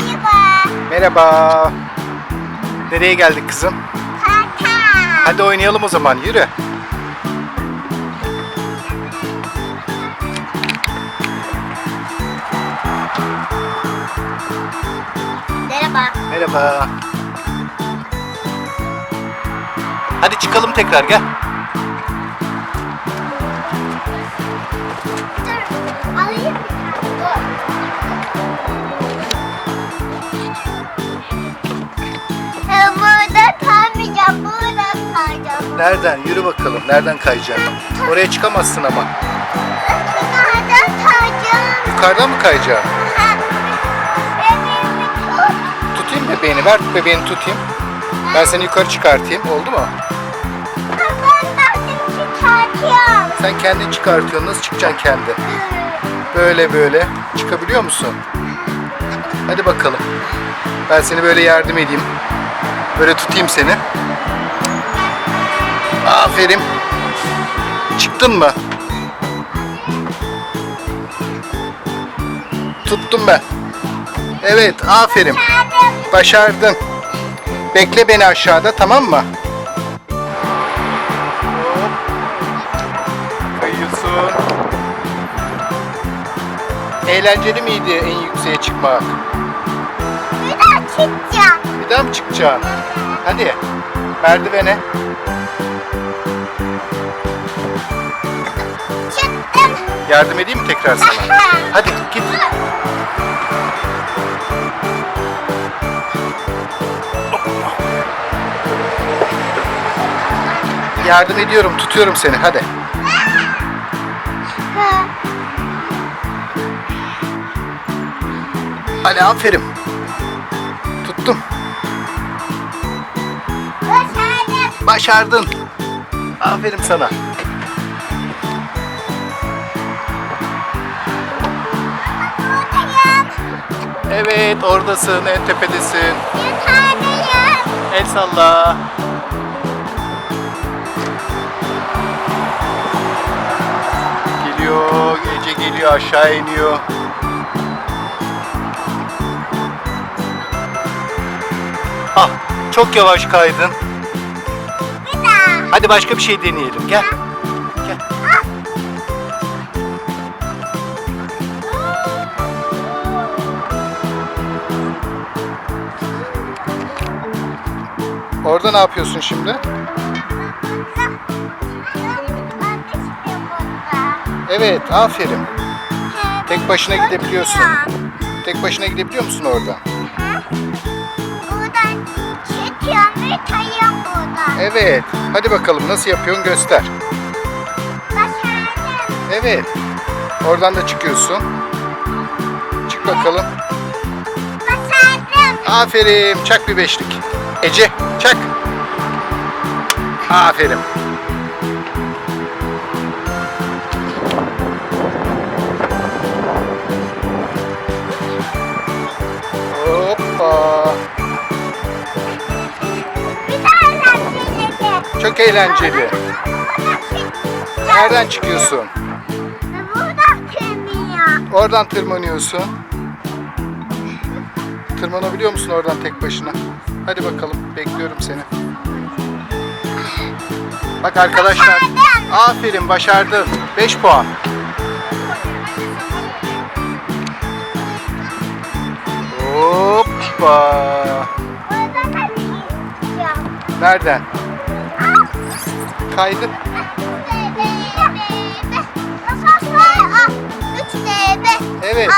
Merhaba. Merhaba. Nereye geldik kızım? Kaka. Hadi oynayalım o zaman yürü. Merhaba. Merhaba. Hadi çıkalım tekrar gel. Nereden? Yürü bakalım. Nereden kayacaksın? Oraya çıkamazsın ama. Nereden kalacağım? Yukarıdan mı kayacaksın? Bebeğimi tut. Tutayım bebeğini. Ver bebeğini tutayım. Ben seni yukarı çıkartayım. Oldu mu? Ben de çıkartıyorum. Sen kendin çıkartıyorsun. Nasıl çıkacaksın kendi? Böyle böyle. Çıkabiliyor musun? Hadi bakalım. Ben seni böyle yardım edeyim. Böyle tutayım seni. Aferin. Çıktın mı? Tuttum ben. Evet, aferin. Başardın. Bekle beni aşağıda, tamam mı? Kayıyorsun. Eğlenceli miydi en yükseğe çıkmak? Bir daha çıkacağım. Bir daha mı çıkacaksın? Hadi. Merdivene. Yardım edeyim mi tekrar sana? Hadi git. Yardım ediyorum, tutuyorum seni. Hadi. Hadi aferin. Tuttum. Başardın. Aferin sana. Evet, oradasın, en tepedesin. Yukarıdayım. El salla. Geliyor, gece geliyor, aşağı iniyor. Ah, çok yavaş kaydın. Hadi başka bir şey deneyelim. Gel. Orada ne yapıyorsun şimdi? Evet, aferin. Tek başına gidebiliyorsun. Tek başına gidebiliyor musun orada? Buradan çekiyorum ve kayıyorum buradan. Evet. Hadi bakalım nasıl yapıyorsun göster. Başardım. Evet. Oradan da çıkıyorsun. Çık bakalım. Başardım. Aferin. Çak bir beşlik. Ece çak. Aferin. Hoppa. Çok eğlenceli. Nereden çıkıyorsun? Buradan kırmıyor. Oradan tırmanıyorsun. Tırmanabiliyor musun oradan tek başına? Hadi bakalım. Bekliyorum seni. Bak arkadaşlar. Aferin başardın. 5 puan. Hoppa. Nereden? Kaydın. Evet.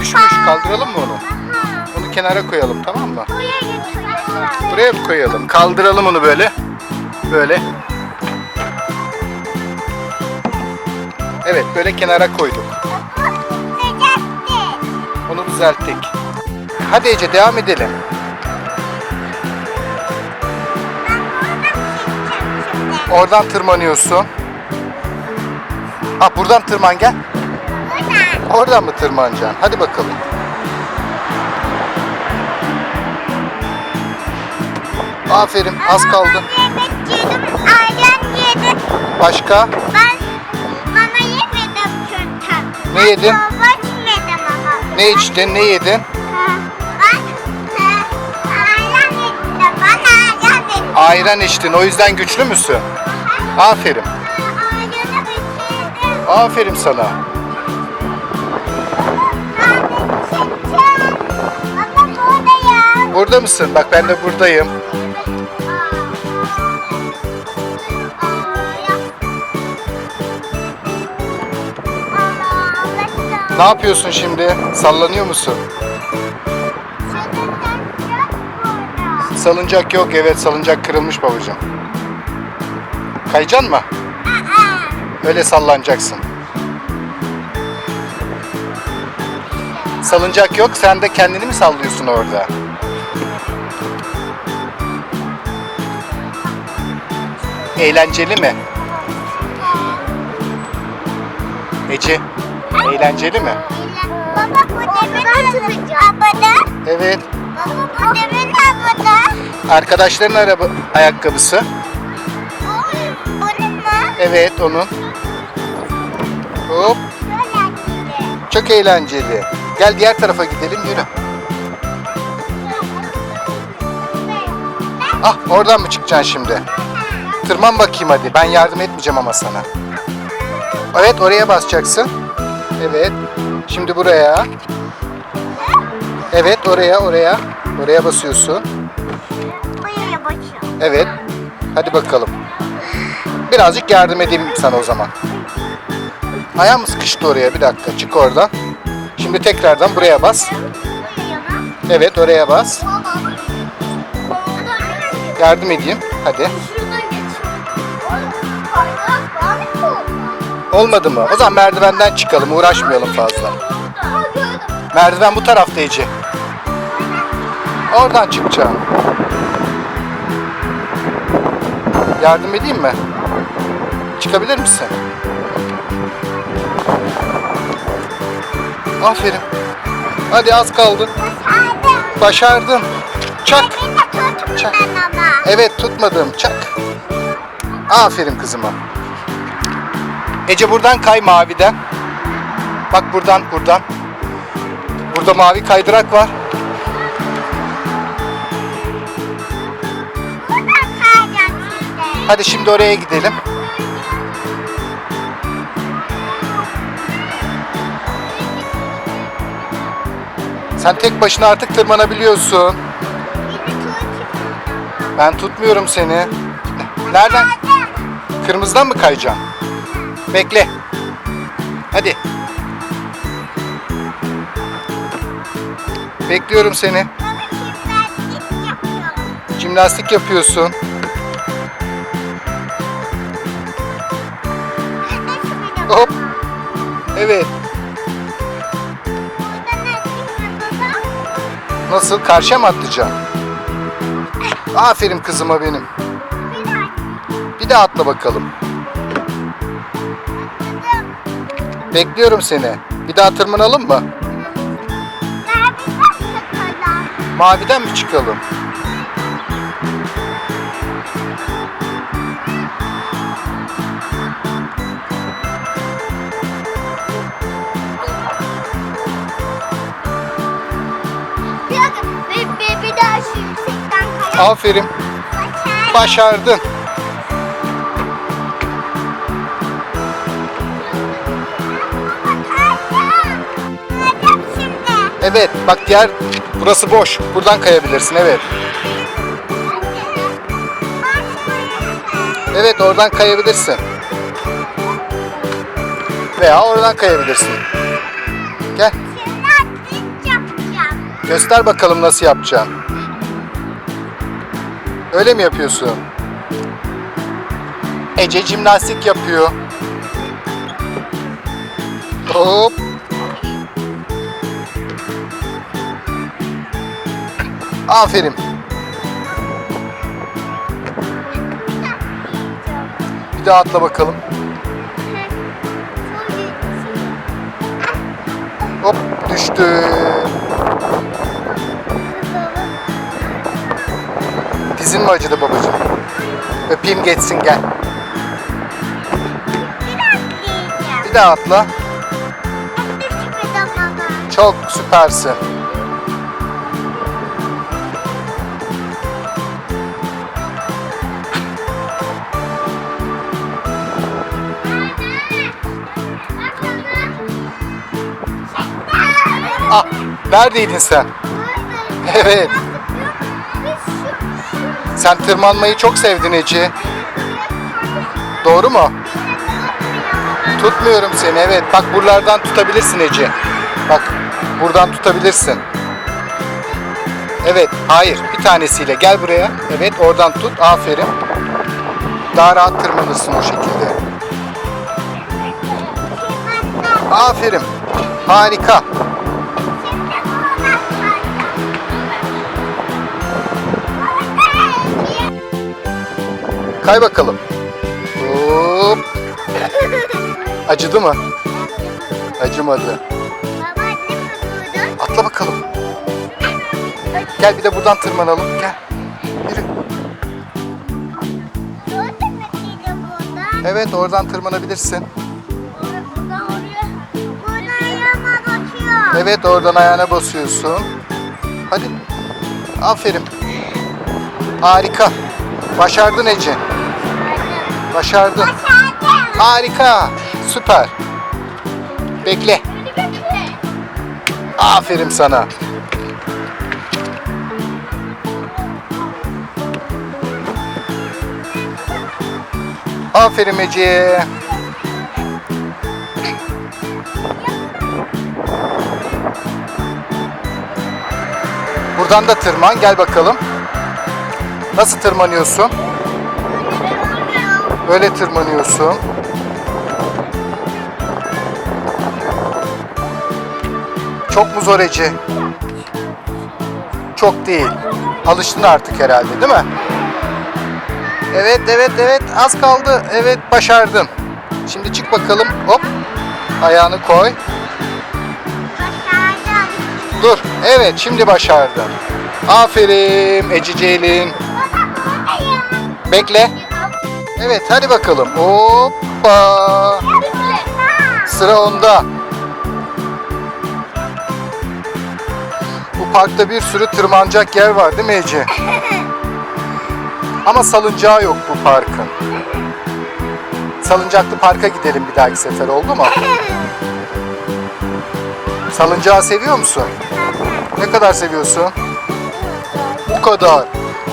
Düşmüş. Kaldıralım mı onu? Kenara koyalım tamam mı? Buraya mı koyalım? Kaldıralım onu böyle. Böyle. Evet böyle kenara koyduk. Onu düzelttik. Hadi Ece devam edelim. Oradan tırmanıyorsun. Ha buradan tırman gel. Oradan mı tırmanacaksın? Hadi bakalım. Aferin az kaldı. Yemek yedim, ayran yedim. Başka? Ben mama yemedim çünkü. Ne yedin? Çorba içmedim ama. Ne içtin, ne yedin? Ha, Ayran içtin, o yüzden güçlü müsün? Aferin. Aferin sana. Burada mısın? Bak ben de buradayım. Ne yapıyorsun şimdi? Sallanıyor musun? Salıncak yok. Evet salıncak kırılmış babacığım. Kayacaksın mı? Öyle sallanacaksın. Salıncak yok. Sen de kendini mi sallıyorsun orada? Eğlenceli mi? Ece, eğlenceli mi? Baba bu demin arabada. Evet. Baba bu demin arabada. Arkadaşların araba ayakkabısı. Onun mu? Evet onun. Hop. Çok eğlenceli. Gel diğer tarafa gidelim yürü. Ah oradan mı çıkacaksın şimdi? Tırman bakayım hadi. Ben yardım etmeyeceğim ama sana. Evet oraya basacaksın. Evet. Şimdi buraya. Evet oraya oraya. Oraya basıyorsun. Buraya bakıyorum. Evet. Hadi bakalım. Birazcık yardım edeyim sana o zaman. Ayağım sıkıştı oraya. Bir dakika. Çık oradan. Şimdi tekrardan buraya bas. Evet oraya bas. Yardım edeyim. Hadi. Olmadı mı? O zaman merdivenden çıkalım. Uğraşmayalım fazla. Merdiven bu tarafta Ece. Oradan çıkacağım. Yardım edeyim mi? Çıkabilir misin? Aferin. Hadi az kaldın. Başardın. Çak. Çak. Evet tutmadım. Çak. Aferin kızıma. Ece buradan kay maviden. Bak buradan buradan. Burada mavi kaydırak var. Hadi şimdi oraya gidelim. Sen tek başına artık tırmanabiliyorsun. Ben tutmuyorum seni. Nereden? Kırmızıdan mı kayacaksın? Bekle. Hadi. Bekliyorum seni. Jimnastik yapıyorsun. Hop. Evet. Nasıl? Karşıya mı atlayacaksın? Aferin kızıma benim. Bir daha atla bakalım. Bekliyorum seni. Bir daha tırmanalım mı? Maviden mi çıkalım? Bir daha şu yüksekten kayar. Aferin. Başardın. Evet bak diğer burası boş. Buradan kayabilirsin evet. Evet oradan kayabilirsin. Veya oradan kayabilirsin. Gel göster bakalım nasıl yapacaksın. Öyle mi yapıyorsun? Ece jimnastik yapıyor. Hop. Aferin. Bir daha atla bakalım. Hop düştü. Dizin mi acıdı babacığım? Öpeyim geçsin gel. Bir daha atla. Çok süpersin. Ah, neredeydin sen? Evet. Sen tırmanmayı çok sevdin Ece. Doğru mu? Tutmuyorum seni evet. Bak buralardan tutabilirsin Ece. Bak buradan tutabilirsin. Evet hayır bir tanesiyle gel buraya. Evet oradan tut aferin. Daha rahat tırmanırsın o şekilde. Aferin. Harika. Kay bakalım. Hop. Acıdı mı? Acımadı. Atla bakalım. Gel bir de buradan tırmanalım. Gel. Yürü. Evet oradan tırmanabilirsin. Evet oradan ayağına basıyorsun. Hadi. Aferin. Harika. Başardın Ece. Başardın. Harika. Süper. Bekle. Aferin sana. Aferin Ece. Buradan da tırman. Gel bakalım. Nasıl tırmanıyorsun? Böyle tırmanıyorsun. Çok mu zor Ece? Çok değil. Alıştın artık herhalde değil mi? Evet evet evet az kaldı. Evet başardın. Şimdi çık bakalım. Hop. Ayağını koy. Dur. Evet şimdi başardın. Aferin Ece Ceylin. Bekle. Evet hadi bakalım. Hoppa. Sıra onda. Bu parkta bir sürü tırmanacak yer var değil mi Ece? Ama salıncağı yok bu parkın. Salıncaklı parka gidelim bir dahaki sefer oldu mu? Salıncağı seviyor musun? Ne kadar seviyorsun? Bu kadar.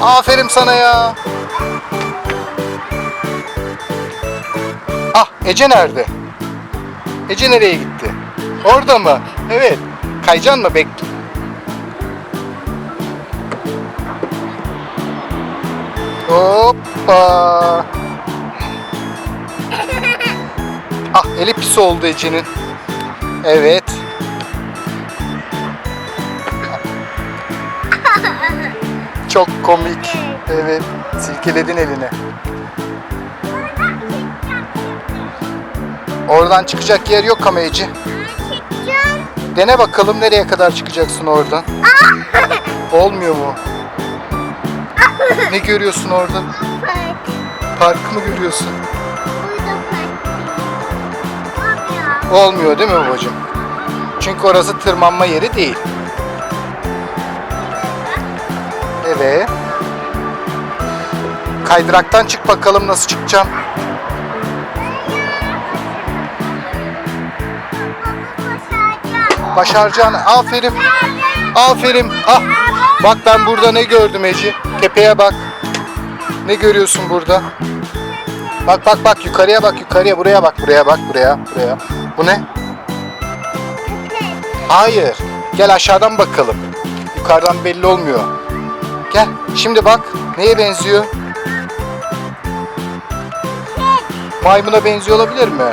Aferin sana ya. Ah Ece nerede? Ece nereye gitti? Orada mı? Evet. Kaycan mı? Bekle. Hoppa. Ah eli pis oldu Ece'nin. Evet. Çok komik. Evet. Silkeledin elini. Oradan çıkacak yer yok ama Ece. Dene bakalım nereye kadar çıkacaksın oradan. Olmuyor mu? Ne görüyorsun orada? Parkı mı görüyorsun? Olmuyor değil mi babacığım? Çünkü orası tırmanma yeri değil. Evet. Kaydıraktan çık bakalım nasıl çıkacağım. Başaracaksın. Aferin. Aferin. Ah. Bak ben burada ne gördüm Eci. Tepeye bak. Ne görüyorsun burada? Bak bak bak yukarıya bak yukarıya buraya bak buraya bak buraya buraya. Bu ne? Hayır. Gel aşağıdan bakalım. Yukarıdan belli olmuyor. Gel. Şimdi bak. Neye benziyor? Maymuna benziyor olabilir mi?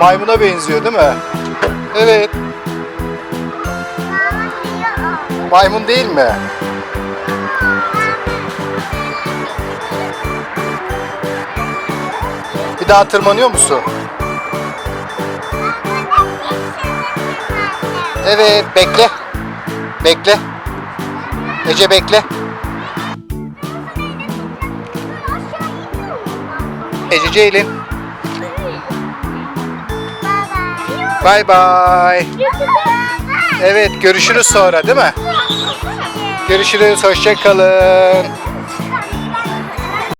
Maymuna benziyor değil mi? Evet. Maymun değil mi? Bir daha tırmanıyor musun? Evet, bekle. Bekle. Ece bekle. Ece Ceylin. Bye bye. Bye. Evet görüşürüz sonra değil mi? Görüşürüz. Hoşçakalın.